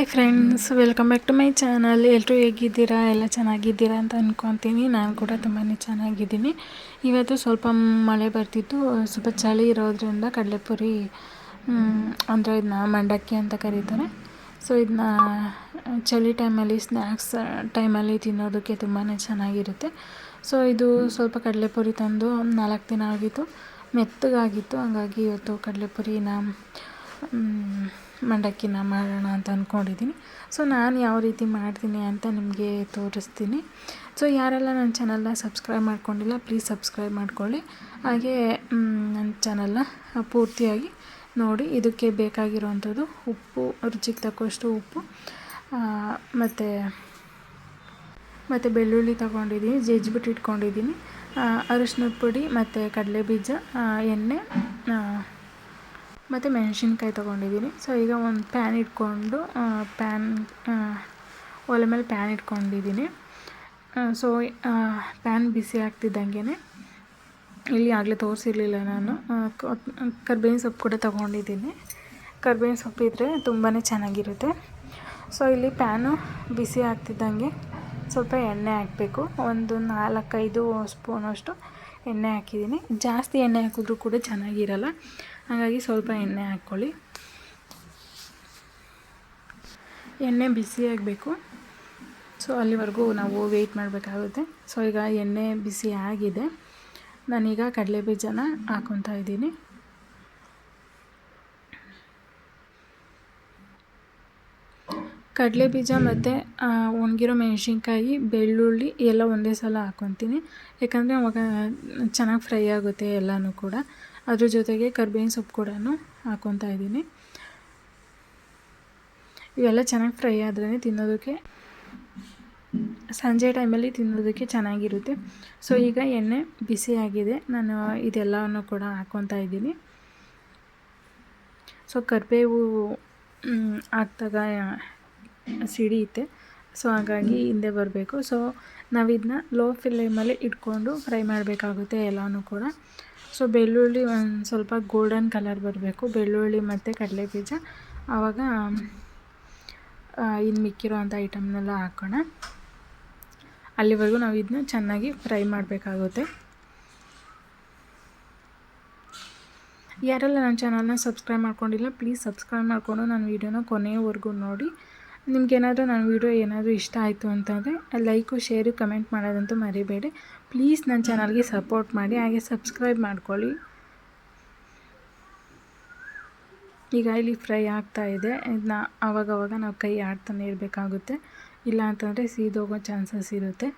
Hi friends welcome back to my channel ಎಲ್ಲರೂ ಹೇಗಿದ್ದೀರಾ? ಎಲ್ಲ ಚೆನ್ನಾಗಿದ್ದೀರಾ ಅಂತ ಅಂದ್ಕೊತೀನಿ ನಾನು ಕೂಡ ತುಂಬಾ ಚೆನ್ನಾಗಿದ್ದೀನಿ. ಇವತ್ತು ಸ್ವಲ್ಪ ಮಳೆ ಬರ್ತಿತ್ತು. ಸ್ವಲ್ಪ ಚಳಿ ಇರೋದ್ರಿಂದ ಕಡಲೆಪುರಿ ಅಂದರೆ ಇದನ್ನ ಮಂಡಕ್ಕಿ ಅಂತ ಕರೀತಾರೆ. ಸೊ ಇದನ್ನ ಚಳಿ ಟೈಮಲ್ಲಿ ಸ್ನ್ಯಾಕ್ಸ್ ಟೈಮಲ್ಲಿ ತಿನ್ನೋದಕ್ಕೆ ತುಂಬಾ ಚೆನ್ನಾಗಿರುತ್ತೆ. ಸೊ ಇದು ಸ್ವಲ್ಪ ಕಡಲೆಪುರಿ ತಂದು ನಾಲ್ಕು ದಿನ ಆಗಿತ್ತು. ಮೆತ್ತಗಾಗಿತ್ತು. ಹಾಗಾಗಿ ಇವತ್ತು ಕಡಲೆಪುರಿನ ಮಂಡಕ್ಕಿನ ಮಾಡೋಣ ಅಂತ ಅಂದ್ಕೊಂಡಿದ್ದೀನಿ ಸೊ ನಾನು ಯಾವ ರೀತಿ ಮಾಡ್ತೀನಿ ಅಂತ ನಿಮಗೆ ತೋರಿಸ್ತೀನಿ. ಸೊ ಯಾರೆಲ್ಲ ನನ್ನ ಚಾನಲ್ನ ಸಬ್ಸ್ಕ್ರೈಬ್ ಮಾಡ್ಕೊಂಡಿಲ್ಲ ಪ್ಲೀಸ್ ಸಬ್ಸ್ಕ್ರೈಬ್ ಮಾಡ್ಕೊಳ್ಳಿ. ಹಾಗೆ ನನ್ನ ಚಾನಲ್ನ ಪೂರ್ತಿಯಾಗಿ ನೋಡಿ. ಇದಕ್ಕೆ ಬೇಕಾಗಿರುವಂಥದ್ದು ಉಪ್ಪು, ರುಚಿಗೆ ತಕ್ಕಷ್ಟು ಉಪ್ಪು ಮತ್ತು ಮತ್ತು ಬೆಳ್ಳುಳ್ಳಿ ತಗೊಂಡಿದ್ದೀನಿ ಜಜ್ಜಿಬಿಟ್ಟು ಇಟ್ಕೊಂಡಿದ್ದೀನಿ. ಅರಿಶಿನದ ಪುಡಿ ಮತ್ತು ಕಡಲೆ ಬೀಜ ಎಣ್ಣೆ ಮತ್ತು ಮೆಣಸಿನ್ಕಾಯಿ ತೊಗೊಂಡಿದ್ದೀನಿ. ಸೊ ಈಗ ಒಂದು ಪ್ಯಾನ್ ಇಟ್ಕೊಂಡು ಪ್ಯಾನ್ ಒಲೆ ಮೇಲೆ ಪ್ಯಾನ್ ಇಟ್ಕೊಂಡಿದ್ದೀನಿ. ಸೊ ಪ್ಯಾನ್ ಬಿಸಿ ಆಗ್ತಿದ್ದಂಗೆ ಇಲ್ಲಿ ಆಗಲೇ ತೋರಿಸಿರಲಿಲ್ಲ ನಾನು. ಕರ್ಬೇವಿನ ಸೊಪ್ಪು ಕೂಡ ತೊಗೊಂಡಿದ್ದೀನಿ. ಕರ್ಬೇವಿನ ಸೊಪ್ಪು ಇದ್ದರೆ ತುಂಬಾ ಚೆನ್ನಾಗಿರುತ್ತೆ. ಸೊ ಇಲ್ಲಿ ಪ್ಯಾನು ಬಿಸಿ ಆಗ್ತಿದ್ದಂಗೆ ಸ್ವಲ್ಪ ಎಣ್ಣೆ ಹಾಕಬೇಕು. ಒಂದು ನಾಲ್ಕೈದು ಸ್ಪೂನಷ್ಟು ಎಣ್ಣೆ ಹಾಕಿದ್ದೀನಿ. ಜಾಸ್ತಿ ಎಣ್ಣೆ ಹಾಕಿದ್ರೂ ಕೂಡ ಚೆನ್ನಾಗಿರಲ್ಲ. ಹಾಗಾಗಿ ಸ್ವಲ್ಪ ಎಣ್ಣೆ ಹಾಕ್ಕೊಳ್ಳಿ. ಎಣ್ಣೆ ಬಿಸಿ ಆಗಬೇಕು. ಸೊ ಅಲ್ಲಿವರೆಗೂ ನಾವು ವೆಯ್ಟ್ ಮಾಡಬೇಕಾಗುತ್ತೆ. ಸೊ ಈಗ ಎಣ್ಣೆ ಬಿಸಿ ಆಗಿದೆ. ನಾನೀಗ ಕಡಲೆ ಬೀಜನ ಹಾಕೊತಾ ಇದ್ದೀನಿ. ಕಡಲೆ ಬೀಜ ಮತ್ತು ಒಣಗಿರೋ ಮೆಣಸಿನ್ಕಾಯಿ, ಬೆಳ್ಳುಳ್ಳಿ ಎಲ್ಲ ಒಂದೇ ಸಲ ಹಾಕ್ಕೊತೀನಿ ಯಾಕಂದರೆ ಅವಾಗ ಚೆನ್ನಾಗಿ ಫ್ರೈ ಆಗುತ್ತೆ ಎಲ್ಲನೂ ಕೂಡ. ಅದ್ರ ಜೊತೆಗೆ ಕರ್ಬೇವಿನ ಸೊಪ್ಪು ಕೂಡ ಹಾಕ್ಕೊತಾ ಇದ್ದೀನಿ. ಇವೆಲ್ಲ ಚೆನ್ನಾಗಿ ಫ್ರೈ ಆದ್ರೇ ತಿನ್ನೋದಕ್ಕೆ, ಸಂಜೆ ಟೈಮಲ್ಲಿ ತಿನ್ನೋದಕ್ಕೆ ಚೆನ್ನಾಗಿರುತ್ತೆ. ಸೊ, ಈಗ ಎಣ್ಣೆ ಬಿಸಿಯಾಗಿದೆ ನಾನು ಇದೆಲ್ಲವನ್ನು ಕೂಡ ಹಾಕ್ಕೊತಾ ಇದ್ದೀನಿ. ಸೊ, ಕರಿಬೇವು ಹಾಕ್ದಾಗ ಸಿಡಿಯುತ್ತೆ ಸೊ ಹಾಗಾಗಿ ಹಿಂದೆ ಬರಬೇಕು. ಸೊ ನಾವಿದನ್ನ ಲೋ ಫ್ಲೇಮಲ್ಲಿ ಇಟ್ಕೊಂಡು ಫ್ರೈ ಮಾಡಬೇಕಾಗುತ್ತೆ ಎಲ್ಲನೂ ಕೂಡ. ಸೊ ಬೆಳ್ಳುಳ್ಳಿ ಒಂದು ಸ್ವಲ್ಪ ಗೋಲ್ಡನ್ ಕಲರ್ ಬರಬೇಕು. ಬೆಳ್ಳುಳ್ಳಿ ಮತ್ತು ಕಡಲೆ ಬೀಜ ಆವಾಗ ಇನ್ನು ಮಿಕ್ಕಿರೋವಂಥ ಐಟಮ್ನೆಲ್ಲ ಹಾಕೋಣ. ಅಲ್ಲಿವರೆಗೂ ನಾವು ಇದನ್ನ ಚೆನ್ನಾಗಿ ಫ್ರೈ ಮಾಡಬೇಕಾಗುತ್ತೆ. ಯಾರೆಲ್ಲ ನನ್ನ ಚಾನಲ್ನ ಸಬ್ಸ್ಕ್ರೈಬ್ ಮಾಡ್ಕೊಂಡಿಲ್ಲ ಪ್ಲೀಸ್ ಸಬ್ಸ್ಕ್ರೈಬ್ ಮಾಡಿಕೊಂಡು ನನ್ನ ವೀಡಿಯೋನ ಕೊನೆಯವರೆಗೂ ನೋಡಿ. ನಿಮ್ಗೇನಾದರೂ ನನ್ನ ವೀಡಿಯೋ ಏನಾದರೂ ಇಷ್ಟ ಆಯಿತು ಅಂತಂದರೆ ಲೈಕು, ಶೇರು, ಕಮೆಂಟ್ ಮಾಡೋದಂತೂ ಮರಿಬೇಡಿ. ಪ್ಲೀಸ್ ನನ್ನ ಚಾನಲ್ಗೆ ಸಪೋರ್ಟ್ ಮಾಡಿ, ಹಾಗೆ ಸಬ್ಸ್ಕ್ರೈಬ್ ಮಾಡ್ಕೊಳ್ಳಿ. ಈಗ ಇಲ್ಲಿ ಫ್ರೈ ಆಗ್ತಾ ಇದೆ. ಇದನ್ನ ಆವಾಗವಾಗ ನಾವು ಕೈ ಆಡ್ತಾನೆ ಇರಬೇಕಾಗುತ್ತೆ. ಇಲ್ಲ ಅಂತಂದರೆ ಸೀದೋಗೋ ಚಾನ್ಸಸ್ ಇರುತ್ತೆ.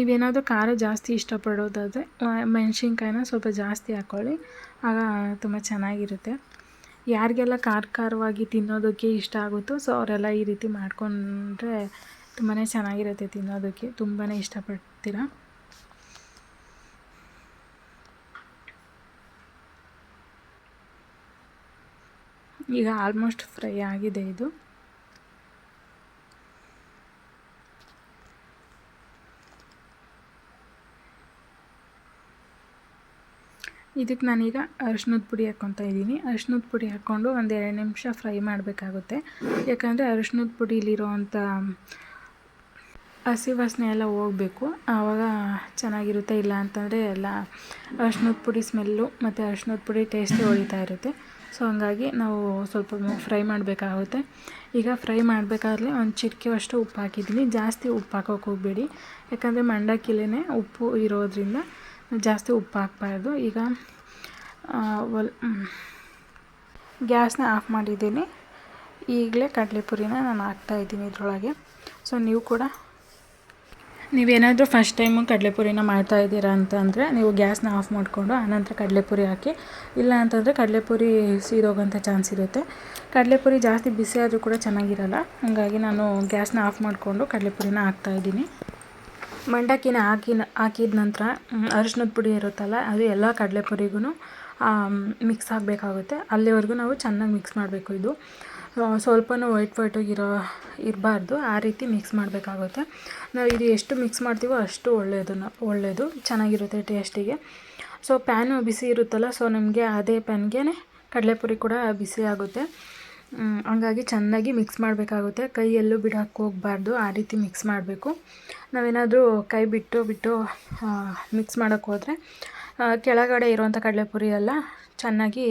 ನೀವೇನಾದರೂ ಖಾರ ಜಾಸ್ತಿ ಇಷ್ಟಪಡೋದಾದರೆ ಮೆಣಸಿನ್ಕಾಯಿನ ಸ್ವಲ್ಪ ಜಾಸ್ತಿ ಹಾಕ್ಕೊಳ್ಳಿ ಆಗ ತುಂಬ ಚೆನ್ನಾಗಿರುತ್ತೆ. ಯಾರಿಗೆಲ್ಲ ಖಾರ ಖಾರವಾಗಿ ತಿನ್ನೋದಕ್ಕೆ ಇಷ್ಟ ಆಗುತ್ತೋ, ಸೊ ಅವರೆಲ್ಲ ಈ ರೀತಿ ಮಾಡಿಕೊಂಡ್ರೆ ತುಂಬಾ ಚೆನ್ನಾಗಿರುತ್ತೆ ತಿನ್ನೋದಕ್ಕೆ. ತುಂಬಾ ಇಷ್ಟಪಡ್ತೀರ? ಈಗ ಆಲ್ಮೋಸ್ಟ್ ಫ್ರೈ ಆಗಿದೆ ಇದು. ಇದಕ್ಕೆ ನಾನೀಗ ಅರಿಶಿನದ ಪುಡಿ ಹಾಕ್ಕೊತಾ ಇದ್ದೀನಿ. ಅರಿಶಿನದ ಪುಡಿ ಹಾಕ್ಕೊಂಡು ಒಂದು ಎರಡು ನಿಮಿಷ ಫ್ರೈ ಮಾಡಬೇಕಾಗುತ್ತೆ. ಯಾಕಂದರೆ ಅರಿಶಿನದ ಪುಡಿಲಿರೋವಂಥ ಹಸಿ ವಾಸನೆ ಎಲ್ಲ ಹೋಗಬೇಕು. ಆವಾಗ ಚೆನ್ನಾಗಿರುತ್ತೆ. ಇಲ್ಲ ಅಂತಂದರೆ ಎಲ್ಲ ಅರಿಶಿನದ ಪುಡಿ ಸ್ಮೆಲ್ಲು ಮತ್ತು ಅರಿಶಿನದ ಪುಡಿ ಟೇಸ್ಟೇ ಹೊಡಿತಾ ಇರುತ್ತೆ. ಸೊ ಹಂಗಾಗಿ ನಾವು ಸ್ವಲ್ಪ ಫ್ರೈ ಮಾಡಬೇಕಾಗುತ್ತೆ. ಈಗ ಫ್ರೈ ಮಾಡಬೇಕಾದ್ರೆ ಒಂದು ಚಿಟಿಕೆವಷ್ಟು ಉಪ್ಪು ಹಾಕಿದ್ದೀನಿ. ಜಾಸ್ತಿ ಉಪ್ಪು ಹಾಕೋಕೆ ಹೋಗಬೇಡಿ. ಯಾಕಂದರೆ ಮಂಡಕ್ಕಿಲೇ ಉಪ್ಪು ಇರೋದ್ರಿಂದ ಜಾಸ್ತಿ ಉಪ್ಪು ಹಾಕಬಾರ್ದು ಈಗ ಒಲ್ ಗ್ಯಾಸ್ನ ಆಫ್ ಮಾಡಿದ್ದೀನಿ. ಈಗಲೇ ಕಡಲೆಪುರಿನ ನಾನು ಹಾಕ್ತಾಯಿದ್ದೀನಿ ಇದರೊಳಗೆ. ಸೊ ನೀವು ಕೂಡ ನೀವೇನಾದರೂ ಫಸ್ಟ್ ಟೈಮು ಕಡಲೆಪುರಿನ ಮಾಡ್ತಾ ಇದ್ದೀರಾ ಅಂತಂದರೆ ನೀವು ಗ್ಯಾಸ್ನ ಆಫ್ ಮಾಡಿಕೊಂಡು ಆನಂತರ ಕಡಲೆಪುರಿ ಹಾಕಿ, ಇಲ್ಲ ಅಂತಂದರೆ ಕಡಲೆಪುರಿ ಸೀದೋಗೋಂಥ ಚಾನ್ಸ್ ಇರುತ್ತೆ. ಕಡಲೆಪುರಿ ಜಾಸ್ತಿ ಬಿಸಿ ಆದರೂ ಕೂಡ ಚೆನ್ನಾಗಿರಲ್ಲ. ಹಾಗಾಗಿ ನಾನು ಗ್ಯಾಸ್ನ ಆಫ್ ಮಾಡಿಕೊಂಡು ಕಡಲೆಪುರಿನ ಹಾಕ್ತಾಯಿದ್ದೀನಿ ಮಂಡಕ್ಕಿನ ಹಾಕಿ, ಹಾಕಿದ ನಂತರ ಅರಿಶಿನದ ಪುಡಿ ಇರುತ್ತಲ್ಲ, ಅದು ಎಲ್ಲ ಕಡಲೆಪುರಿಗೂ ಮಿಕ್ಸ್ ಆಗಬೇಕಾಗುತ್ತೆ. ಅಲ್ಲಿವರೆಗೂ ನಾವು ಚೆನ್ನಾಗಿ ಮಿಕ್ಸ್ ಮಾಡಬೇಕು ಇದು. ಸ್ವಲ್ಪನೂ ವೈಟ್ ವೈಟಾಗಿರೋ ಇರಬಾರ್ದು. ಆ ರೀತಿ ಮಿಕ್ಸ್ ಮಾಡಬೇಕಾಗುತ್ತೆ. ನಾವು ಇದು ಎಷ್ಟು ಮಿಕ್ಸ್ ಮಾಡ್ತೀವೋ ಅಷ್ಟು ಒಳ್ಳೆಯದು ಒಳ್ಳೆಯದು ಚೆನ್ನಾಗಿರುತ್ತೆ ಟೇಸ್ಟಿಗೆ ಸೊ ಪ್ಯಾನು ಬಿಸಿ ಇರುತ್ತಲ್ಲ ಸೊ ನಮಗೆ ಅದೇ ಪ್ಯಾನ್ಗೆ ಕಡಲೆಪುರಿ ಕೂಡ ಬಿಸಿ ಆಗುತ್ತೆ. ಹಂಗಾಗಿ ಚೆನ್ನಾಗಿ ಮಿಕ್ಸ್ ಮಾಡಬೇಕಾಗುತ್ತೆ. ಕೈಯಲ್ಲೂ ಬಿಡಕ್ಕೆ ಹೋಗಬಾರ್ದು ಆ ರೀತಿ ಮಿಕ್ಸ್ ಮಾಡಬೇಕು. ನಾವೇನಾದರೂ ಕೈ ಬಿಟ್ಟು ಬಿಟ್ಟು ಮಿಕ್ಸ್ ಮಾಡೋಕ್ಕೆ ಹೋದರೆ ಕೆಳಗಡೆ ಇರುವಂಥ ಕಡಲೆಪುರಿ ಎಲ್ಲ ಚೆನ್ನಾಗಿ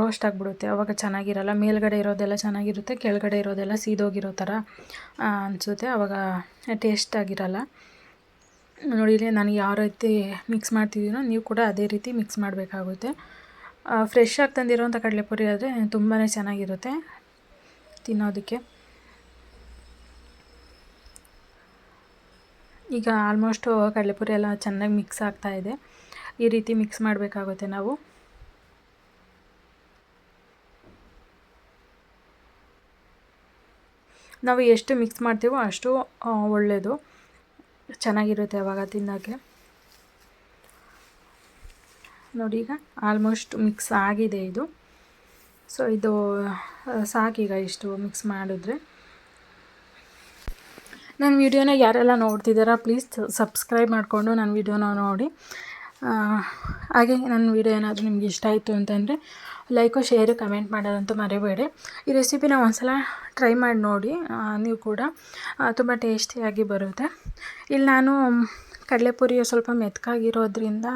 ರೋಸ್ಟ್ ಆಗಿಬಿಡುತ್ತೆ. ಅವಾಗ ಚೆನ್ನಾಗಿರಲ್ಲ. ಮೇಲ್ಗಡೆ ಇರೋದೆಲ್ಲ ಚೆನ್ನಾಗಿರುತ್ತೆ, ಕೆಳಗಡೆ ಇರೋದೆಲ್ಲ ಸೀದೋಗಿರೋ ಥರ ಅನಿಸುತ್ತೆ. ಅವಾಗ ಟೇಸ್ಟ್ ಆಗಿರಲ್ಲ. ನೋಡಿ, ಇಲ್ಲಿ ನಾನು ಯಾವ ರೀತಿ ಮಿಕ್ಸ್ ಮಾಡ್ತಿದ್ದೀನೋ, ನೀವು ಕೂಡ ಅದೇ ರೀತಿ ಮಿಕ್ಸ್ ಮಾಡಬೇಕಾಗುತ್ತೆ. ಫ್ರೆಶ್ ಆಗಿ ತಂದಿರೋಂಥ ಕಡಲೆಪುರಿ ಆದರೆ ತುಂಬಾ ಚೆನ್ನಾಗಿರುತ್ತೆ. ತಿನ್ನೋದಕ್ಕೆ. ಈಗ ಆಲ್ಮೋಸ್ಟು ಕಡಲೆಪುರಿ ಎಲ್ಲ ಚೆನ್ನಾಗಿ ಮಿಕ್ಸ್ ಆಗ್ತಾ ಇದೆ. ಈ ರೀತಿ ಮಿಕ್ಸ್ ಮಾಡಬೇಕಾಗುತ್ತೆ ನಾವು. ನಾವು ಎಷ್ಟು ಮಿಕ್ಸ್ ಮಾಡ್ತೀವೋ ಅಷ್ಟು ಒಳ್ಳೆಯದು ಚೆನ್ನಾಗಿರುತ್ತೆ ಅವಾಗ ತಿನ್ನೋಕ್ಕೆ ನೋಡಿ ಈಗ ಆಲ್ಮೋಸ್ಟ್ ಮಿಕ್ಸ್ ಆಗಿದೆ ಇದು. ಸೊ ಇದು ಸಾಕೀಗ ಇಷ್ಟು ಮಿಕ್ಸ್ ಮಾಡಿದ್ರೆ. ನನ್ನ ವಿಡಿಯೋನ ಯಾರೆಲ್ಲ ನೋಡ್ತಿದ್ದೀರಾ ಪ್ಲೀಸ್ ಸಬ್ಸ್ಕ್ರೈಬ್ ಮಾಡಿಕೊಂಡು ನನ್ನ ವಿಡಿಯೋನ ನೋಡಿ. ಹಾಗೆ ನನ್ನ ವಿಡಿಯೋ ಏನಾದರೂ ನಿಮ್ಗೆ ಇಷ್ಟ ಆಯಿತು ಅಂತಂದರೆ ಲೈಕು ಶೇರು ಕಮೆಂಟ್ ಮಾಡೋದಂತೂ ಮರಿಬೇಡಿ. ಈ ರೆಸಿಪಿನ ಒಂದ್ಸಲ ಟ್ರೈ ಮಾಡಿ ನೋಡಿ. ನೀವು ಕೂಡ ತುಂಬ ಟೇಸ್ಟಿಯಾಗಿ ಬರುತ್ತೆ. ಇಲ್ಲಿ ನಾನು, ಕಡಲೆಪುರಿ ಸ್ವಲ್ಪ ಮೆತ್ತಗಾಗಿರೋದ್ರಿಂದ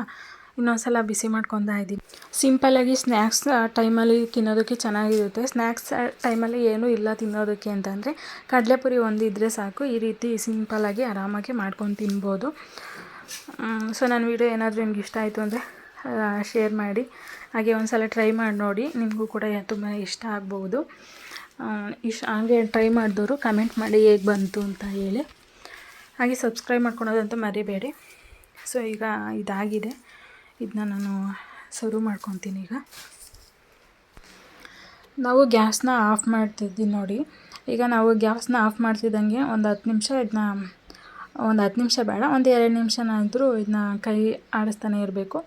ಇನ್ನೊಂದ್ಸಲ ಬಿಸಿ ಮಾಡ್ಕೊತಾ ಇದ್ದೀನಿ. ಸಿಂಪಲ್ಲಾಗಿ ಸ್ನ್ಯಾಕ್ಸ್ ಟೈಮಲ್ಲಿ ತಿನ್ನೋದಕ್ಕೆ ಚೆನ್ನಾಗಿರುತ್ತೆ. ಸ್ನ್ಯಾಕ್ಸ್ ಟೈಮಲ್ಲಿ ಏನೂ ಇಲ್ಲ ತಿನ್ನೋದಕ್ಕೆ ಅಂತಂದರೆ ಕಡಲೆಪುರಿ ಒಂದಿದ್ದರೆ ಸಾಕು. ಈ ರೀತಿ ಸಿಂಪಲ್ಲಾಗಿ ಆರಾಮಾಗಿ ಮಾಡ್ಕೊಂಡು ತಿನ್ಬೋದು. ಸೊ ನನ್ನ ವೀಡಿಯೋ ಏನಾದರೂ ನಿಮ್ಗೆ ಇಷ್ಟ ಆಯಿತು ಅಂದರೆ ಶೇರ್ ಮಾಡಿ. ಹಾಗೆ ಒಂದು ಸಲ ಟ್ರೈ ಮಾಡಿ ನೋಡಿ. ನಿಮಗೂ ಕೂಡ ತುಂಬ ಇಷ್ಟ ಆಗ್ಬೋದು. ಇಷ್ಟ ಹಾಗೆ ಟ್ರೈ ಮಾಡಿದವರು ಕಮೆಂಟ್ ಮಾಡಿ ಹೇಗೆ ಬಂತು ಅಂತ ಹೇಳಿ. ಹಾಗೆ ಸಬ್ಸ್ಕ್ರೈಬ್ ಮಾಡ್ಕೊಳೋದಂತೂ ಮರಿಬೇಡಿ. ಸೊ ಈಗ ಇದಾಗಿದೆ. ಇದನ್ನ ನಾನು ಸರ್ವ್ ಮಾಡ್ಕೊತೀನಿ ಈಗ. ನಾವು ಗ್ಯಾಸ್ನ ಆಫ್ ಮಾಡ್ತಿದ್ದೀನಿ ನೋಡಿ. ಈಗ ನಾವು ಗ್ಯಾಸ್ನ ಆಫ್ ಮಾಡ್ತಿದ್ದಂಗೆ ಒಂದು ಹತ್ತು ನಿಮಿಷ ಇದನ್ನ ಒಂದು ಹತ್ತು ನಿಮಿಷ ಬೇಡ, ಒಂದು ಎರಡು ನಿಮಿಷನಾದರೂ ಇದನ್ನ ಕೈ ಆಡಿಸ್ತಾನೆ ಇರಬೇಕು.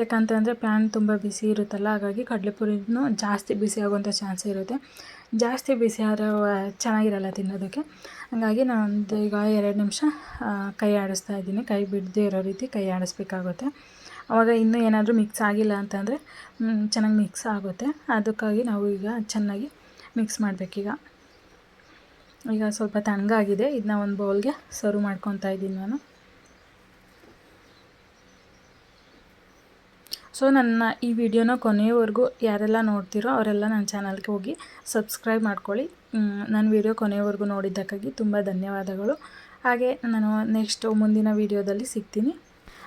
ಯಾಕಂತಂದರೆ ಪ್ಯಾನ್ ತುಂಬ ಬಿಸಿ ಇರುತ್ತಲ್ಲ, ಹಾಗಾಗಿ ಕಡಲೆಪುರಿನೂ ಜಾಸ್ತಿ ಬಿಸಿ ಆಗುವಂಥ ಚಾನ್ಸ್ ಇರುತ್ತೆ. ಜಾಸ್ತಿ ಬಿಸಿ ಆದರೆ ಚೆನ್ನಾಗಿರಲ್ಲ ತಿನ್ನೋದಕ್ಕೆ. ಹಾಗಾಗಿ ನಾನು ಒಂದು ಈಗ ಎರಡು ನಿಮಿಷ ಕೈ ಆಡಿಸ್ತಾ ಇದ್ದೀನಿ. ಕೈ ಬಿಡದೇ ಇರೋ ರೀತಿ ಕೈ ಆಡಿಸ್ಬೇಕಾಗುತ್ತೆ. ಆವಾಗ ಇನ್ನೂ ಏನಾದರೂ ಮಿಕ್ಸ್ ಆಗಿಲ್ಲ ಅಂತಂದರೆ ಚೆನ್ನಾಗಿ ಮಿಕ್ಸ್ ಆಗುತ್ತೆ. ಅದಕ್ಕಾಗಿ ನಾವು ಈಗ ಚೆನ್ನಾಗಿ ಮಿಕ್ಸ್ ಮಾಡಬೇಕೀಗ ಈಗ. ಸ್ವಲ್ಪ ತಣ್ಣಗಾಗಿದೆ ಇದನ್ನ ಒಂದು ಬೌಲ್ಗೆ ಸರ್ವ್ ಮಾಡ್ಕೊತಾ ಇದ್ದೀನಿ ನಾನು. ಸೊ ನನ್ನ ಈ ವಿಡಿಯೋನ ಕೊನೆಯವರೆಗೂ ಯಾರೆಲ್ಲ ನೋಡ್ತೀರೋ ಅವರೆಲ್ಲ ನನ್ನ ಚಾನಲ್ಗೆ ಹೋಗಿ ಸಬ್ಸ್ಕ್ರೈಬ್ ಮಾಡ್ಕೊಳ್ಳಿ. ನನ್ನ ವಿಡಿಯೋ ಕೊನೆಯವರೆಗೂ ನೋಡಿದ್ದಕ್ಕಾಗಿ ತುಂಬ ಧನ್ಯವಾದಗಳು. ಹಾಗೆ ನಾನು ನೆಕ್ಸ್ಟ್ ಮುಂದಿನ ವಿಡಿಯೋದಲ್ಲಿ ಸಿಗ್ತೀನಿ.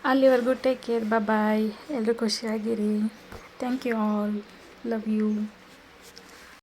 ಅಲ್ಲಿವರೆಗೂ ಟೇಕ್ ಕೇರ್ ಬಾಯ್ ಎಲ್ಲರೂ ಖುಷಿಯಾಗಿರಿ thank you all love you